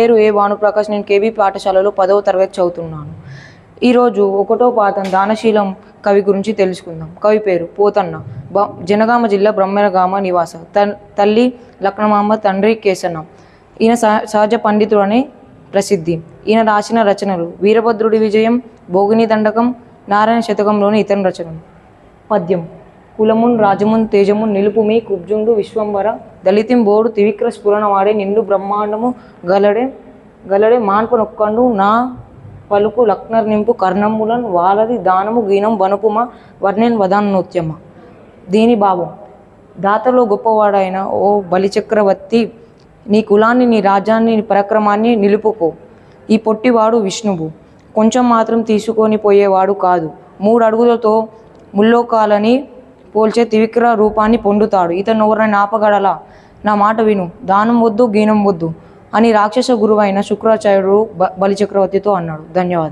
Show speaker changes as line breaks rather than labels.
పేరు ఏ భానుప్రకాష్ నేను కేబీ పాఠశాలలో పదవ తరగతి చదువుతున్నాను. ఈరోజు ఒకటో పాతం దానశీలం కవి గురించి తెలుసుకుందాం. కవి పేరు పోతన్న. బ జనగామ జిల్లా బ్రహ్మరగామ నివాస. తల్లి లక్నమామ తండ్రి కేసన్న ఈయన సహ సహజ పండితుడు అనే ప్రసిద్ధి. ఈయన రాసిన రచనలు వీరభద్రుడి విజయం భోగిని దండకం నారాయణ శతకంలోని ఇతర రచనలు. పద్యం. కులమున్ రాజమున్ తేజమున్ నిలుపుమి కుబ్జుండు విశ్వంబర దళితిం బోడు త్రివిక్ర స్ఫురణవాడే నిండు బ్రహ్మాండము గలడే గలడే మాన్పు నొక్కండు నా పలుకు లక్నర్ నింపు కర్ణములన్ వాలది దానము గీనం వనుపుమ వర్ణెన్ వదాన్ నృత్యమ. దీని భావం దాతలో గొప్పవాడైన ఓ బలిచక్రవర్తి నీ కులాన్ని నీ రాజ్యాన్ని నీ పరాక్రమాన్ని నిలుపుకో. ఈ పొట్టివాడు విష్ణువు. కొంచెం మాత్రం తీసుకొని పోయేవాడు కాదు. మూడు అడుగులతో ముల్లోకాలని పోల్చే త్రివిక్ర రూపాన్ని పొందుతాడు. ఇతను ఎవరిని ఆపగలలా నా మాట విను. దానం వద్దు గీనం వద్దు అని రాక్షస గురువైన శుక్రాచార్యుడు బ బలిచక్రవర్తితో అన్నాడు. ధన్యవాదాలు.